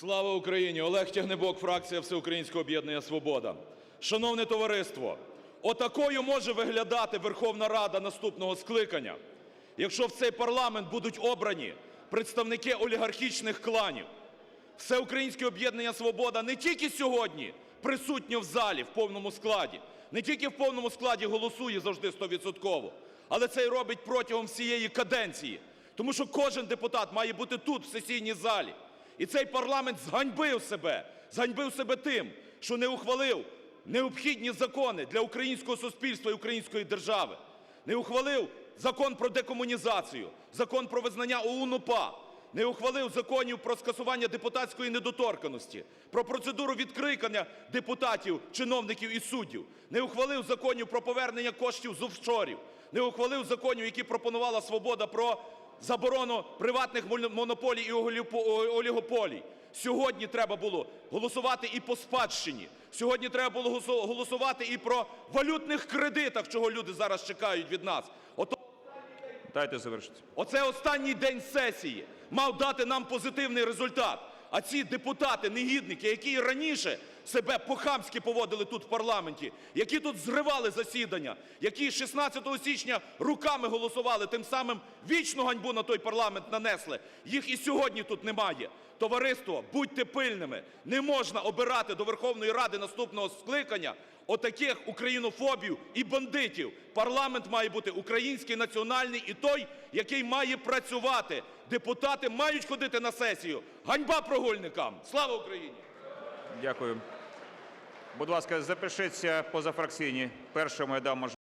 Слава Україні! Олег Тягнебок, фракція Всеукраїнського об'єднання «Свобода». Шановне товариство, отакою може виглядати Верховна Рада наступного скликання, якщо в цей парламент будуть обрані представники олігархічних кланів. Всеукраїнське об'єднання "Свобода" не тільки сьогодні присутнє в залі в повному складі, не тільки в повному складі голосує завжди стовідсотково, але це й робить протягом всієї каденції. Тому що кожен депутат має бути тут, в сесійній залі. І цей парламент зганьбив себе, зганьбив себе тим, що не ухвалив необхідні закони для українського суспільства і української держави, не ухвалив Закон про декомунізацію, Закон про визнання ОУН-УПА, не ухвалив законів про скасування депутатської недоторканності, про процедуру відкликання депутатів, чиновників і суддів, не ухвалив законів про повернення коштів з офшорів, не ухвалив законів, які пропонувала "Свобода", про заборону приватних моно- монополій і олігопо- олігополій. Сьогодні треба було голосувати і по спадщині. Сьогодні треба було голосувати і про валютних кредитах, чого люди зараз чекають від нас. Дайте завершити. Оце останній день сесії мав дати нам позитивний результат. А ці депутати, негідники, які раніше себе по-хамськи поводили тут в парламенті, які тут зривали засідання, які 16 січня руками голосували, тим самим вічну ганьбу на той парламент нанесли, їх і сьогодні тут немає. Товариство, будьте пильними. Не можна обирати до Верховної Ради наступного скликання отаких українофобів і бандитів. Парламент має бути український, національний і той, який має працювати. Депутати мають ходити на сесію. Ганьба прогульникам! Слава Україні! Дякую. Будь ласка, запишіться позафракційні. Першому я дам можливість.